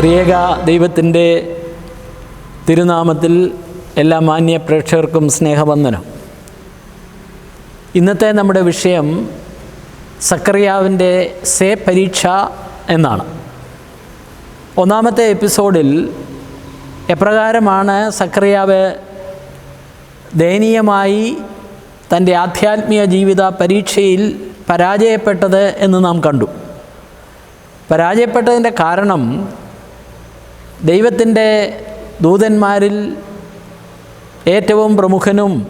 ത്രിയേക ദൈവത്തിന്റെ തിരുനാമത്തിൽ എല്ലാ മാന്യ പ്രേക്ഷകർക്കും സ്നേഹവന്ദനം. ഇന്നത്തെ നമ്മുടെ വിഷയം സക്കറിയാവിന്റെ സേ പരീക്ഷ എന്നാണ്. ഒന്നാമത്തെ എപ്പിസോഡിൽ എപ്രകാരമാണ് സക്കറിയാവ് ദയനീയമായി തന്റെ ആധ്യാത്മിക ജീവിത പരീക്ഷയിൽ പരാജയപ്പെട്ടത് എന്ന് നാം കണ്ടു. പരാജയപ്പെട്ടതിന്റെ കാരണം ദൈവത്തിന്റെ ദൂതന്മാരിൽ ഏറ്റവും പ്രമുഖനും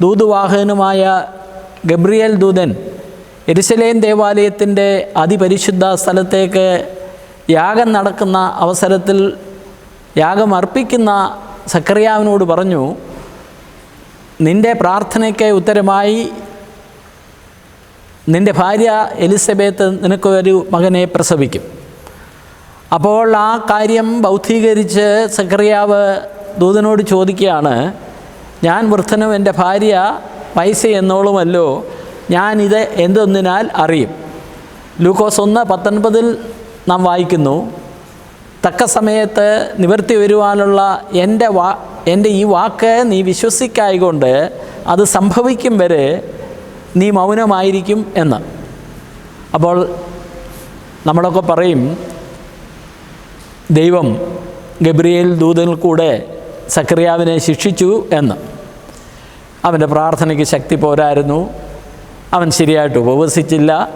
ദൂതുവാഹകനുമായ ഗബ്രിയേൽ ദൂതൻ എരുസലേം ദേവാലയത്തിന്റെ അതിപരിശുദ്ധ സ്ഥലത്തേക്ക് യാഗം നടക്കുന്ന അവസരത്തിൽ യാഗം അർപ്പിക്കുന്ന സക്കറിയാവിനോട് പറഞ്ഞു നിന്റെ പ്രാർത്ഥനയ്ക്ക് ഉത്തരമായി നിന്റെ ഭാര്യ എലിസബത്ത് നിനക്കൊരു മകനെ പ്രസവിക്കും. അപ്പോൾ ആ കാര്യം ബൗദ്ധീകരിച്ച് സക്രിയാവ് ദൂതനോട് ചോദിക്കുകയാണ് ഞാൻ വൃദ്ധനും എന്റെ ഭാര്യ പൈസ എന്നോളുമല്ലോ ഞാനിത് എന്തൊന്നിനാൽ അറിയും. ലൂക്കോസ് ഒന്ന് പത്തൊൻപതിൽ നാം വായിക്കുന്നു തക്ക സമയത്ത് നിവർത്തി വരുവാനുള്ള എന്റെ വാ എന്റെ ഈ വാക്ക് നീ വിശ്വസിക്കായകൊണ്ട് അത് സംഭവിക്കും വരെ നീ മൗനമായിരിക്കും എന്ന്. അപ്പോൾ നമ്മളൊക്കെ പറയും ദൈവം ഗബ്രിയേൽ ദൂതനിൽ കൂടെ സക്രിയാവിനെ ശിക്ഷിച്ചു എന്ന്. അവന്റെ പ്രാർത്ഥനയ്ക്ക് ശക്തി പോരായിരുന്നു. അവൻ ശരിയായിട്ട് ഉപവസിച്ചില്ല.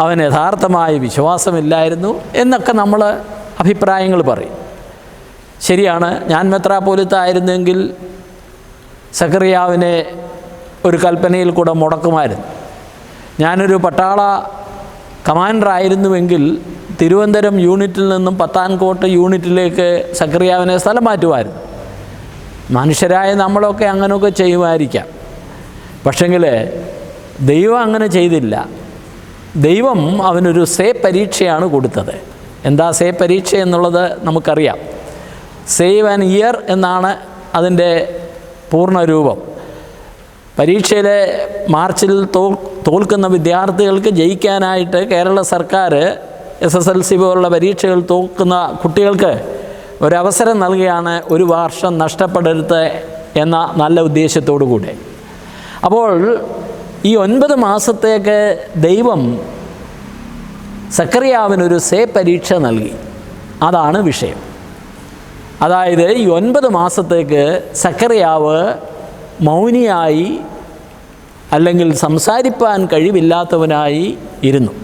അവൻ യഥാർത്ഥമായ വിശ്വാസമില്ലായിരുന്നു എന്നൊക്കെ നമ്മൾ അഭിപ്രായങ്ങൾ പറയും. ശരിയാണ് ഞാൻ മെത്രാപോലിത്തായിരുന്നെങ്കിൽ സക്രിയാവിനെ ഒരു കൽപ്പനയിൽ കൂടെ മുടക്കുമായിരുന്നു. ഞാനൊരു പട്ടാള കമാൻഡറായിരുന്നുവെങ്കിൽ തിരുവനന്തപുരം യൂണിറ്റിൽ നിന്നും പത്താൻകോട്ട് യൂണിറ്റിലേക്ക് സക്രിയാവിനെ സ്ഥലം മാറ്റുമായിരുന്നു. മനുഷ്യരായ നമ്മളൊക്കെ അങ്ങനെയൊക്കെ ചെയ്യുമായിരിക്കാം. പക്ഷെങ്കിൽ ദൈവം അങ്ങനെ ചെയ്തില്ല. ദൈവം അവനൊരു സേ പരീക്ഷയാണ് കൊടുത്തത്. എന്താ സേ പരീക്ഷ എന്നുള്ളത് നമുക്കറിയാം. സേവ് ആൻ ഇയർ എന്നാണ് അതിന്റെ പൂർണരൂപം. പരീക്ഷയിലെ മാർച്ചിൽ തോൽക്കുന്ന വിദ്യാർത്ഥികൾക്ക് ജയിക്കാനായിട്ട് കേരള സർക്കാർ എസ് എസ് എൽ സി പോലുള്ള പരീക്ഷകൾ തോക്കുന്ന കുട്ടികൾക്ക് ഒരവസരം നൽകുകയാണ് ഒരു വർഷം നഷ്ടപ്പെടരുത് എന്ന നല്ല ഉദ്ദേശത്തോടു കൂടെ. അപ്പോൾ ഈ ഒൻപത് മാസത്തേക്ക് ദൈവം സക്കറിയാവിനൊരു സേ പരീക്ഷ നൽകി. അതാണ് വിഷയം. അതായത് ഈ ഒൻപത് മാസത്തേക്ക് സക്കറിയാവ് മൗനിയായി അല്ലെങ്കിൽ സംസാരിപ്പാൻ കഴിവില്ലാത്തവനായി ഇരുന്നു.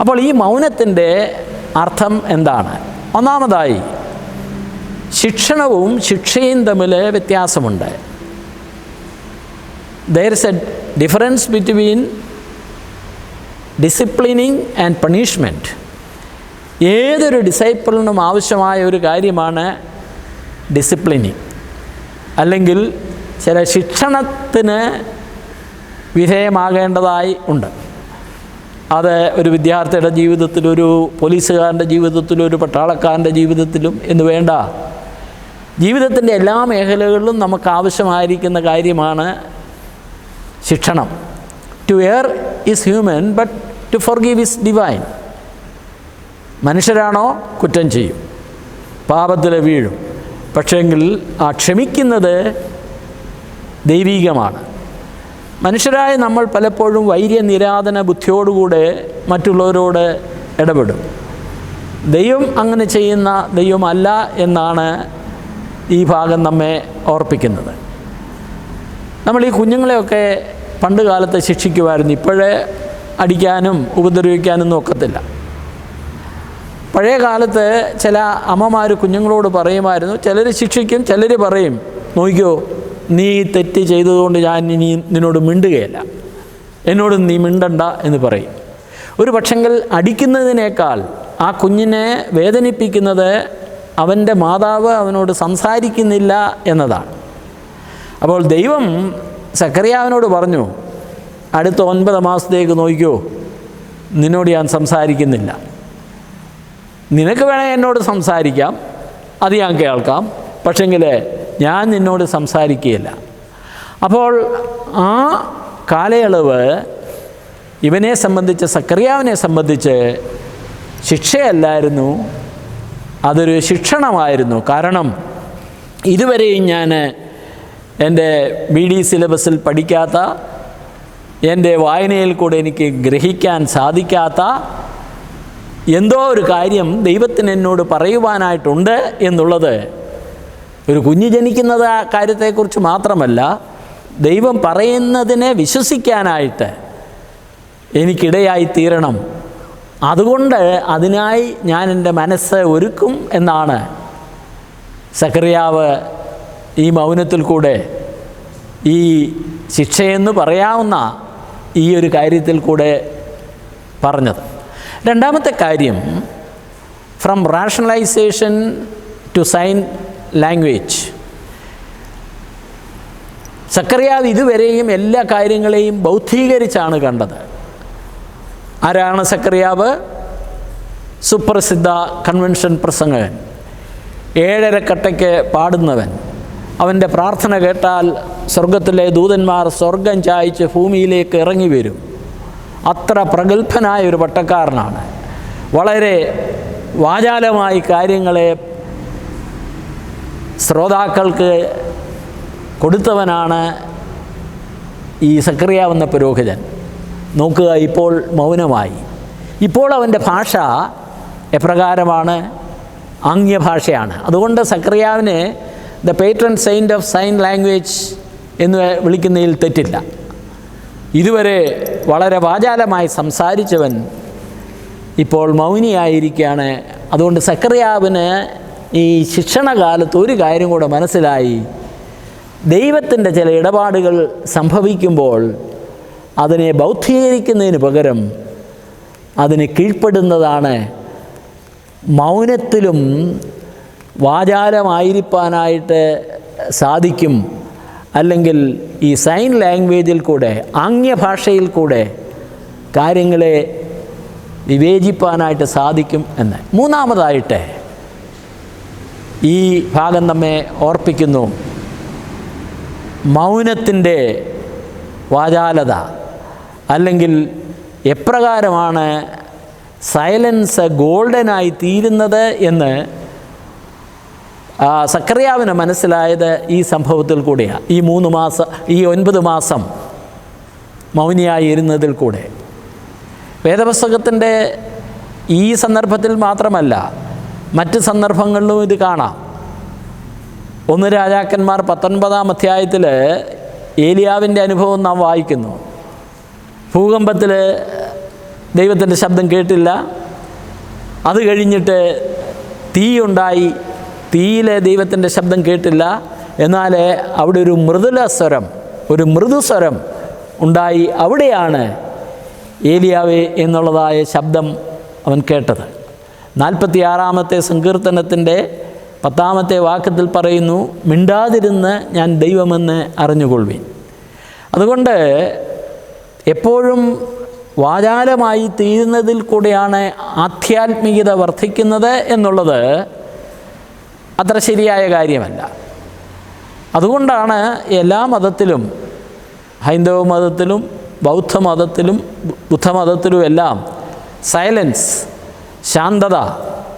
അപ്പോൾ ഈ മൗനത്തിന്റെ അർത്ഥം എന്താണ്? ഒന്നാമതായി ശിക്ഷണവും ശിക്ഷയും തമ്മിൽ വ്യത്യാസമുണ്ട്. There is a difference between disciplining and punishment ഏതൊരു ഡിസൈപ്പിളിനും ആവശ്യമായ ഒരു കാര്യമാണ് ഡിസിപ്ലിനിങ് അല്ലെങ്കിൽ ചില ശിക്ഷണത്തിന് വിധേയമാകേണ്ടതായി ഉണ്ട്. അത് ഒരു വിദ്യാർത്ഥിയുടെ ജീവിതത്തിലും ഒരു പോലീസുകാരന്റെ ജീവിതത്തിലും ഒരു പട്ടാളക്കാരന്റെ ജീവിതത്തിലും എന്ന് വേണ്ട. ജീവിതത്തിന്റെ എല്ലാ മേഖലകളിലും നമുക്ക് ആവശ്യമായിരിക്കുന്ന കാര്യമാണ് ശിക്ഷണം. To err is human but to forgive is divine മനുഷ്യരാണോ? കുറ്റം ചെയ്യും. പാപത്തിൽ വീഴും. പക്ഷേങ്കിൽ ആ ക്ഷമിക്കുന്നത് ദൈവീകമാണ്. മനുഷ്യരായ നമ്മൾ പലപ്പോഴും വൈര്യ നിരാധന ബുദ്ധിയോടുകൂടെ മറ്റുള്ളവരോട് ഇടപെടും. ദൈവം അങ്ങനെ ചെയ്യുന്ന ദൈവമല്ല എന്നാണ് ഈ ഭാഗം നമ്മെ ഓർപ്പിക്കുന്നത്. നമ്മൾ ഈ കുഞ്ഞുങ്ങളെയൊക്കെ പണ്ട് കാലത്ത് ശിക്ഷിക്കുമായിരുന്നു. ഇപ്പോഴേ അടിക്കാനും ഉപദ്രവിക്കാനും ഒക്കത്തില്ല പഴയ കാലത്ത് ചില അമ്മമാർ കുഞ്ഞുങ്ങളോട് പറയുമായിരുന്നു ചിലർ ശിക്ഷിക്കും ചിലർ പറയും. നോക്കിയോ നീ തെറ്റ് ചെയ്തതുകൊണ്ട് ഞാൻ ഇനി നിന്നോട് മിണ്ടുകയല്ല. എന്നോട് നീ മിണ്ടണ്ട എന്ന് പറയും. ഒരു പക്ഷെങ്കിൽ അടിക്കുന്നതിനേക്കാൾ ആ കുഞ്ഞിനെ വേദനിപ്പിക്കുന്നത് അവന്റെ മാതാവ് അവനോട് സംസാരിക്കുന്നില്ല എന്നതാണ്. അപ്പോൾ ദൈവം സക്കറിയാവിനോട് പറഞ്ഞു അടുത്ത ഒൻപത് മാസത്തേക്ക് നോക്കിയോ നിന്നോട് ഞാൻ സംസാരിക്കുന്നില്ല. നിനക്ക് വേണേൽ എന്നോട് സംസാരിക്കാം അത് ഞാൻ കേൾക്കാം. പക്ഷെങ്കിൽ ഞാൻ നിന്നോട് സംസാരിക്കുകയില്ല. അപ്പോൾ ആ കാലയളവ് ഇവനെ സംബന്ധിച്ച് സക്രിയാവിനെ സംബന്ധിച്ച് ശിക്ഷയല്ലായിരുന്നു. അതൊരു ശിക്ഷണമായിരുന്നു. കാരണം ഇതുവരെയും ഞാൻ എന്റെ ബി ഡി സിലബസിൽ പഠിക്കാത്ത എന്റെ വായനയിൽ കൂടെ എനിക്ക് ഗ്രഹിക്കാൻ സാധിക്കാത്ത എന്തോ ഒരു കാര്യം ദൈവത്തിന് എന്നോട് പറയുവാനായിട്ടുണ്ട് എന്നുള്ളത് ഒരു കുഞ്ഞ് ജനിക്കുന്നത് ആ കാര്യത്തെക്കുറിച്ച് മാത്രമല്ല ദൈവം പറയുന്നതിനെ വിശ്വസിക്കാനായിട്ട് എനിക്കിടയായി തീരണം. അതുകൊണ്ട് അതിനായി ഞാൻ എന്റെ മനസ്സ് ഒരുക്കും എന്നാണ് സക്കറിയാവ് ഈ മൗനത്തിൽ കൂടെ ഈ ശിക്ഷയെന്ന് പറയാവുന്ന ഈ ഒരു കാര്യത്തിൽ കൂടെ പറഞ്ഞത്. രണ്ടാമത്തെ കാര്യം from rationalisation to sign language സക്കറിയാവ് ഇതുവരെയും എല്ലാ കാര്യങ്ങളെയും ബൗദ്ധീകരിച്ചാണ് കണ്ടത്. ആരാണ് സക്കറിയാവ്? സുപ്രസിദ്ധ കൺവെൻഷൻ പ്രസംഗകൻ. ഏഴരക്കട്ടയ്ക്ക് പാടുന്നവൻ. അവന്റെ പ്രാർത്ഥന കേട്ടാൽ സ്വർഗത്തിലെ ദൂതന്മാർ സ്വർഗം ചായച്ച് ഭൂമിയിലേക്ക് ഇറങ്ങി വരും. അത്ര പ്രഗത്ഭനായ ഒരു പട്ടക്കാരനാണ്. വളരെ വാചാലമായി കാര്യങ്ങളെ ശ്രോതാക്കൾക്ക് കൊടുത്തവനാണ് ഈ സക്രിയാവുന്ന പുരോഹിതൻ. നോക്കുക ഇപ്പോൾ മൗനമായി. ഇപ്പോൾ അവന്റെ ഭാഷ എപ്രകാരമാണ്? ആംഗ്യഭാഷയാണ്. അതുകൊണ്ട് സക്രിയാവിന് the patron saint of sign language എന്ന് വിളിക്കുന്നതിൽ തെറ്റില്ല. ഇതുവരെ വളരെ വാചാലമായി സംസാരിച്ചവൻ ഇപ്പോൾ മൗനിയായിരിക്കുകയാണ്. അതുകൊണ്ട് സക്രിയാവിന് ഈ ശിക്ഷണകാലത്ത് ഒരു കാര്യം കൂടെ മനസ്സിലായി. ദൈവത്തിന്റെ ചില ഇടപാടുകൾ സംഭവിക്കുമ്പോൾ അതിനെ ബൗദ്ധീകരിക്കുന്നതിന് പകരം അതിന് കീഴ്പ്പെടുന്നതാണ് മൗനത്തിലും വാചാലമായിരിക്കാനായിട്ട് സാധിക്കും. അല്ലെങ്കിൽ ഈ സൈൻ ലാംഗ്വേജിൽ കൂടെ ആംഗ്യഭാഷയിൽ കൂടെ കാര്യങ്ങളെ വിവേചിപ്പാനായിട്ട് സാധിക്കും എന്ന്. മൂന്നാമതായിട്ട് ഈ ഭാഗം നമ്മെ ഓർപ്പിക്കുന്നു. മൗനത്തിന്റെ വാചാലത അല്ലെങ്കിൽ എപ്രകാരമാണ് സൈലൻസ് ഗോൾഡനായി തീരുന്നത് എന്ന് ആ, സക്കറിയാവിന് മനസ്സിലായത് ഈ സംഭവത്തിൽ കൂടെയാണ് ഈ മൂന്ന് മാസം ഈ ഒൻപത് മാസം മൗനിയായി ഇരുന്നതിൽ കൂടെ. വേദപുസ്തകത്തിന്റെ ഈ സന്ദർഭത്തിൽ മാത്രമല്ല മറ്റ് സന്ദർഭങ്ങളിലും ഇത് കാണാം. ഒന്ന് രാജാക്കന്മാർ പത്തൊൻപതാം അധ്യായത്തിൽ ഏലിയാവിന്റെ അനുഭവം നാം വായിക്കുന്നു. ഭൂകമ്പത്തിൽ ദൈവത്തിന്റെ ശബ്ദം കേട്ടില്ല. അത് കഴിഞ്ഞിട്ട് തീയുണ്ടായി. തീയിലെ ദൈവത്തിന്റെ ശബ്ദം കേട്ടില്ല. എന്നാൽ അവിടെ ഒരു മൃദുല സ്വരം ഒരു മൃദുസ്വരം ഉണ്ടായി. അവിടെയാണ് ഏലിയാവേ എന്നുള്ളതായ ശബ്ദം അവൻ കേട്ടത്. നാൽപ്പത്തി ആറാമത്തെ സങ്കീർത്തനത്തിന്റെ പത്താമത്തെ വാക്യത്തിൽ പറയുന്നു മിണ്ടാതിരുന്ന് ഞാൻ ദൈവമെന്ന് അറിഞ്ഞുകൊള്ളു അതുകൊണ്ട് എപ്പോഴും വാചാലമായി തീരുന്നതിൽ കൂടെയാണ് ആധ്യാത്മികത വർദ്ധിക്കുന്നത് എന്നുള്ളത് അത്ര ശരിയായ കാര്യമല്ല. അതുകൊണ്ടാണ് എല്ലാ മതത്തിലും ഹൈന്ദവ മതത്തിലും ബൗദ്ധ മതത്തിലും ബു- ബുദ്ധമതത്തിലും എല്ലാം സൈലൻസ് ശാന്തത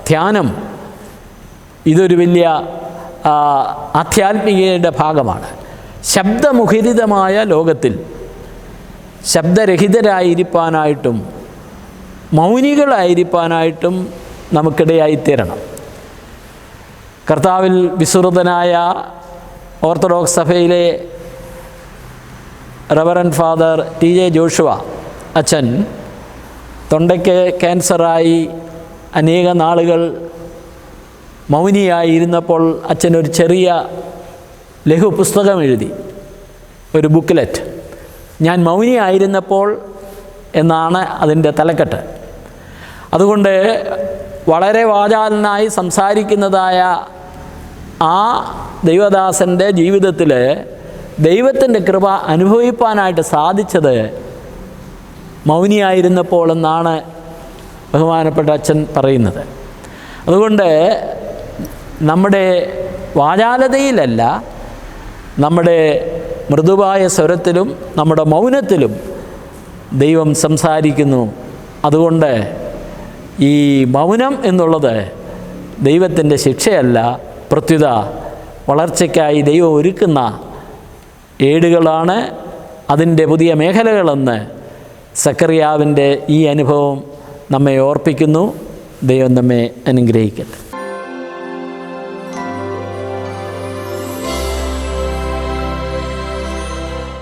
ധ്യാനം ഇതൊരു വലിയ ആധ്യാത്മികയുടെ ഭാഗമാണ്. ശബ്ദമുഖരിതമായ ലോകത്തിൽ ശബ്ദരഹിതരായിരിക്കാനായിട്ടും മൗനികളായിരിക്കാനായിട്ടും നമുക്കിടയായിത്തീരണം. കർത്താവിൽ വിസൃതനായ ഓർത്തഡോക്സ് സഭയിലെ reverend father T J Joshua അച്ഛൻ തൊണ്ടയ്ക്ക് ക്യാൻസറായി അനേക നാളുകൾ മൗനിയായി ഇരുന്നപ്പോൾ അച്ഛൻ ഒരു ചെറിയ ലഘു പുസ്തകം എഴുതി ഒരു ബുക്ക്ലെറ്റ്. ഞാൻ മൗനിയായിരുന്നപ്പോൾ എന്നാണ് അതിന്റെ തലക്കെട്ട്. അതുകൊണ്ട് വളരെ വാചാലനായി സംസാരിക്കുന്നതായ ആ ദൈവദാസന്റെ ജീവിതത്തിൽ ദൈവത്തിന്റെ കൃപ അനുഭവിപ്പാനായിട്ട് സാധിച്ചത് മൗനിയായിരുന്നപ്പോൾ എന്നാണ് ബഹുമാനപ്പെട്ട അച്ഛൻ പറയുന്നത്. അതുകൊണ്ട് നമ്മുടെ വാചാലതയിലല്ല നമ്മുടെ മൃദുവായ സ്വരത്തിലും നമ്മുടെ മൗനത്തിലും ദൈവം സംസാരിക്കുന്നു. അതുകൊണ്ട് ഈ മൗനം എന്നുള്ളത് ദൈവത്തിന്റെ ശിക്ഷയല്ല പ്രത്യുത വളർച്ചയ്ക്കായി ദൈവം ഒരുക്കുന്ന ഏടുകളാണ്. അതിന്റെ പുതിയ മേഖലകളെന്ന് സക്കറിയാവിന്റെ ഈ അനുഭവം നമ്മെ ഓർപ്പിക്കുന്നു. ദൈവം നമ്മെ അനുഗ്രഹിക്കട്ടെ.